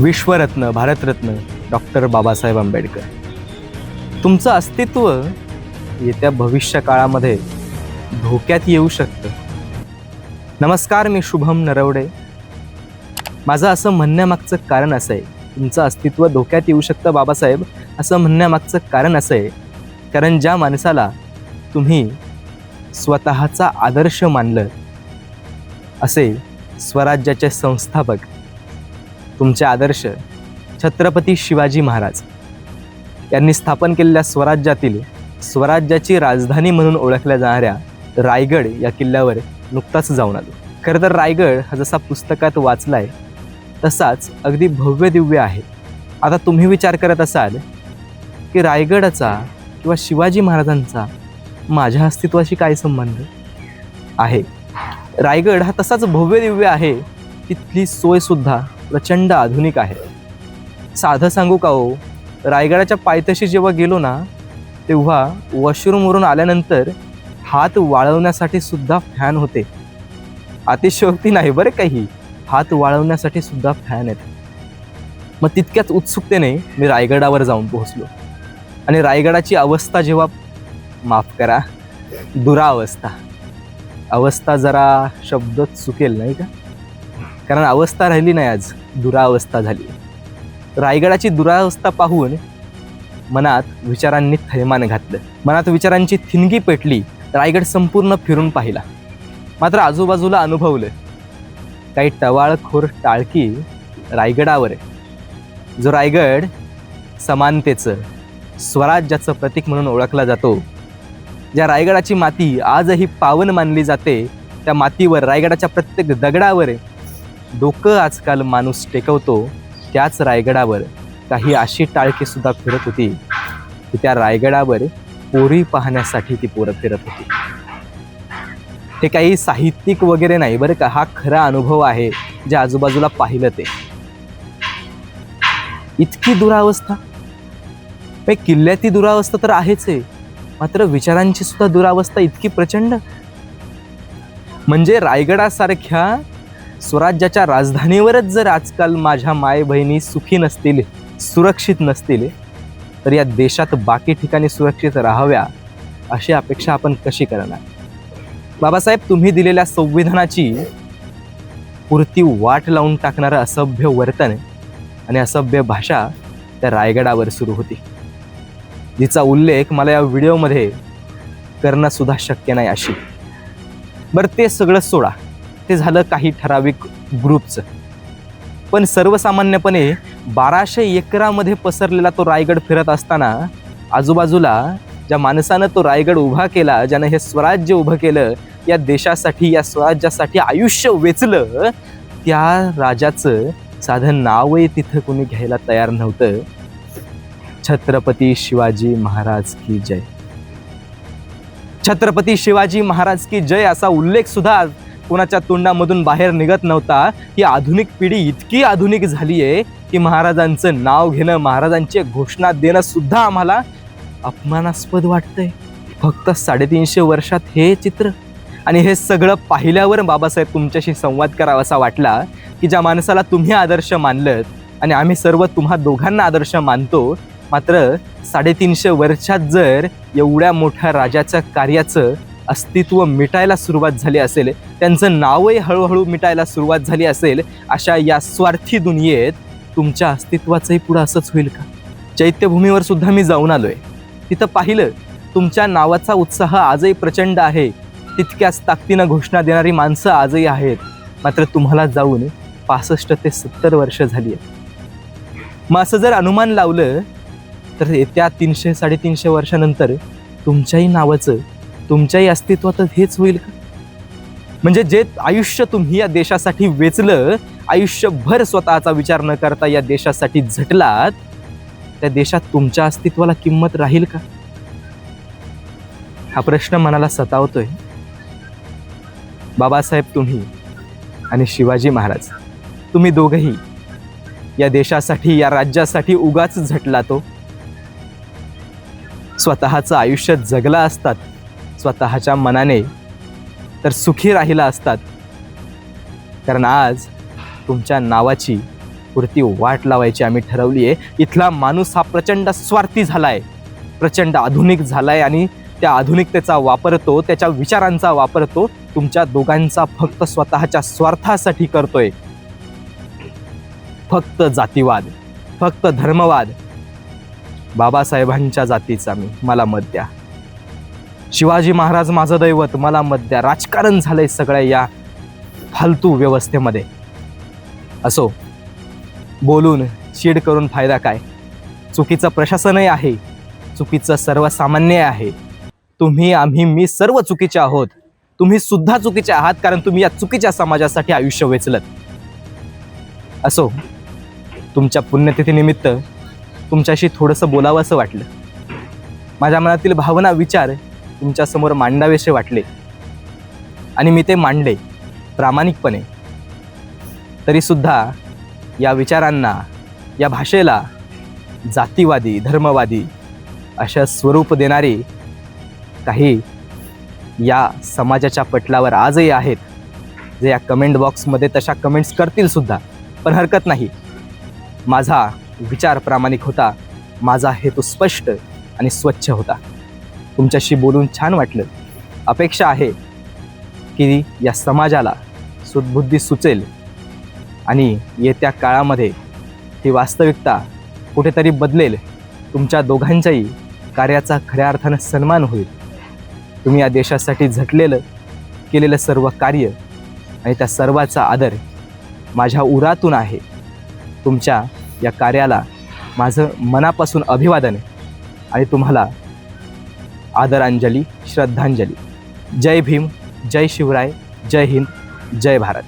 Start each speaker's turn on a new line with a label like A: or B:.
A: विश्वरत्न Bharat Ratna doctor Babasaheb Ambedkar. तुमचं अस्तित्व येत्या भविष्य काळामध्ये धोक्यात येऊ शकतं. नमस्कार मी शुभम नरवडे. माझं असं म्हणण्यामागचं कारण असं आहे तुमचं अस्तित्व धोक्यात येऊ शकतं बाबासाहेब. असं म्हणण्यामागचं कारण असं आहे कारण ज्या माणसाला तुम्ही स्वतःचा आदर्श मानलं असे स्वराज्याचे संस्थापक तुमचे आदर्श छत्रपती शिवाजी महाराज. यांनी स्थापन केलेल्या स्वराज्यातील स्वराज्याची राजधानी म्हणून ओळखल्या जाणाऱ्या रायगड या किल्ल्यावर नुकताच जाऊन आलो. खरं तर रायगड हा जसा पुस्तकात वाचलाय तसाच अगदी भव्य दिव्य आहे. आता तुम्ही विचार करत असाल की रायगडाचा किंवा शिवाजी महाराजांचा माझ्या अस्तित्वाशी काय संबंध? आहे. रायगड हा तसाच भव्य दिव्य आहे तिथली सोयसुद्धा प्रचंड आधुनिक आहे. साधं सांगू का हो? रायगडाच्या पायथ्याशी जेव्हा गेलो ना तेव्हा वॉशरूमवरून आल्यानंतर हात वाळवण्यासाठी सुद्धा फॅन होते. अतिशयोक्ती नाही बरं काही. हात वाळवण्यासाठी सुद्धा फॅन आहेत. मग तितक्याच उत्सुकतेने मी रायगडावर जाऊन पोहोचलो. आणि रायगडाची अवस्था जेव्हा माफ करा दुरावस्था. अवस्था जरा शब्द चुकेल नाही का? कारण अवस्था राहिली नाही आज. दुरावस्था झाली. रायगडाची दुरावस्था पाहून मनात विचारांनी थैमान घातलं. मनात विचारांची थिनगी पेटली. रायगड संपूर्ण फिरून पाहिला. मात्र आजूबाजूला अनुभवलं. काही टवाळखोर टाळकी रायगडावर आहे. जो रायगड समानतेचं स्वराज्याचं प्रतीक म्हणून ओळखला जातो. ज्या रायगडाची माती आजही पावन मानली जाते त्या मातीवर रायगडाच्या प्रत्येक दगडावर डोकं आजकाल माणूस टेकवतो त्याच रायगडावर काही अशी टाळकी सुद्धा फिरत होती की त्या रायगडावर पोरी पाहण्यासाठी ती पोरं फिरत होती. हे काही साहित्यिक वगैरे नाही बरं का हा खरा अनुभव आहे जे आजूबाजूला पाहिलं ते. इतकी दुरावस्था? म्हणजे किल्ल्याची दुरावस्था तर आहेच आहे मात्र विचारांची सुद्धा दुरावस्था इतकी प्रचंड? म्हणजे रायगडासारख्या स्वराज्याच्या राजधानीवरच जर आजकाल माझ्या माय बहिणी सुखी नसतील सुरक्षित नसतील तर या देशात बाकी ठिकाणी सुरक्षित राहाव्या अशी अपेक्षा आपण कशी करणार? बाबासाहेब तुम्ही दिलेल्या संविधानाची पुरती वाट लावून टाकणारं असभ्य वर्तन आणि असभ्य भाषा त्या रायगडावर सुरू होती. जिचा उल्लेख मला या व्हिडिओमध्ये करणं सुद्धा शक्य नाही अशी. बरं ते सगळं सोडा. ते झालं काही ठराविक ग्रुपचं पण सर्वसामान्यपणे बाराशे एकरामध्ये पसरलेला तो रायगड फिरत असताना आजूबाजूला ज्या माणसानं तो रायगड उभा केला ज्यानं हे स्वराज्य उभं केलं या देशासाठी या स्वराज्यासाठी आयुष्य वेचलं त्या राजाचं साधं नावही तिथं कोणी घ्यायला तयार नव्हतं. छत्रपती शिवाजी महाराज की जय. छत्रपती शिवाजी महाराज की जय असा उल्लेख सुद्धा कोणाच्या तोंडामधून बाहेर निघत नव्हता. ही आधुनिक पिढी इतकी आधुनिक झाली आहे की महाराजांचं नाव घेणं महाराजांची घोषणा देणं सुद्धा आम्हाला अपमानास्पद वाटतंय. फक्त साडेतीनशे वर्षात हे चित्र आणि हे सगळं पाहिल्यावर बाबासाहेब तुमच्याशी संवाद करावा असा वाटला की ज्या माणसाला तुम्ही आदर्श मानलं आणि आम्ही सर्व तुम्हा दोघांना आदर्श मानतो मात्र साडेतीनशे वर्षात जर एवढ्या मोठ्या राजाच्या कार्याचं अस्तित्व मिटायला सुरुवात झाली असेल त्यांचं नावही हळूहळू मिटायला सुरुवात झाली असेल अशा या स्वार्थी दुनियेत तुमच्या अस्तित्वाचंही पुढं असंच होईल का? चैत्यभूमीवर सुद्धा मी जाऊन आलोय. तिथं पाहिलं तुमच्या नावाचा उत्साह आजही प्रचंड आहे. तितक्याच ताकदीनं घोषणा देणारी माणसं आजही आहेत. मात्र तुम्हाला जाऊन पासष्ट ते सत्तर वर्ष झाली आहेत. मग असं जर अनुमान लावलं तर येत्या तीनशे साडेतीनशे वर्षानंतर तुमच्याही नावाचं तुमच्याही अस्तित्वात हेच होईल का? म्हणजे जे आयुष्य तुम्ही या देशासाठी वेचलं आयुष्यभर स्वतःचा विचार न करता या देशासाठी झटलात त्या देशात तुमच्या अस्तित्वाला किंमत राहील का? हा प्रश्न मनाला सतावतोय. बाबासाहेब तुम्ही आणि शिवाजी महाराज तुम्ही दोघही या देशासाठी या राज्यासाठी उगाच झटला तो. स्वतःचं आयुष्य जगला असतात. स्वतःच्या मनाने तर सुखी राहिला असतात. कारण आज तुमच्या नावाची पुरती वाट लावायची आम्ही ठरवली आहे इथला माणूस हा प्रचंड स्वार्थी झालाय. प्रचंड आधुनिक झालाय आणि त्या आधुनिकतेचा वापर तो त्याच्या विचारांचा वापर तो तुमच्या दोघांचा फक्त स्वतःच्या स्वार्थासाठी करतोय. फक्त जातीवाद फक्त धर्मवाद. बाबासाहेबांच्या जातीचा मी मला मत द्या. शिवाजी महाराज माझं दैवत मला मत द्या. राजकारण झालंय सगळ्या या फालतू व्यवस्थेमध्ये. असो बोलून चीड करून फायदा काय? चुकीचं प्रशासनही आहे चुकीचं सर्वसामान्य आहे. तुम्ही आम्ही मी सर्व चुकीचे आहोत. तुम्ही सुद्धा चुकीचे आहात कारण तुम्ही या चुकीच्या समाजासाठी आयुष्य वेचलत. असो तुमच्या पुण्यतिथीनिमित्त तुमच्याशी थोडंसं बोलावं असं वाटलं. माझ्या मनातील भावना विचार तुमच्यासमोर मांडावेसे वाटले. आणि मी ते मांडले प्रामाणिकपणे. तरीसुद्धा या विचारांना या भाषेला जातीवादी धर्मवादी अशा स्वरूप देणारी काही या समाजाच्या पटलावर आजही आहेत जे या कमेंट बॉक्समध्ये तशा कमेंट्स करतील सुद्धा. पण हरकत नाही. माझा विचार प्रामाणिक होता माझा हेतू स्पष्ट आणि स्वच्छ होता. तुमच्याशी बोलून छान वाटलं. अपेक्षा आहे की या समाजाला सुदबुद्धी सुचेल आणि येत्या काळामध्ये ही वास्तविकता कुठेतरी बदलेल. तुमच्या दोघांच्याही कार्याचा खऱ्या अर्थानं सन्मान होईल. तुम्ही या देशासाठी झटलेलं केलेलं सर्व कार्य आणि त्या सर्वाचा आदर माझ्या उरातून आहे. तुमच्या या कार्याला माझं मनापासून अभिवादन आणि तुम्हाला आदरांजली श्रद्धांजली. जय भीम जय शिवराय जय हिंद जय भारत.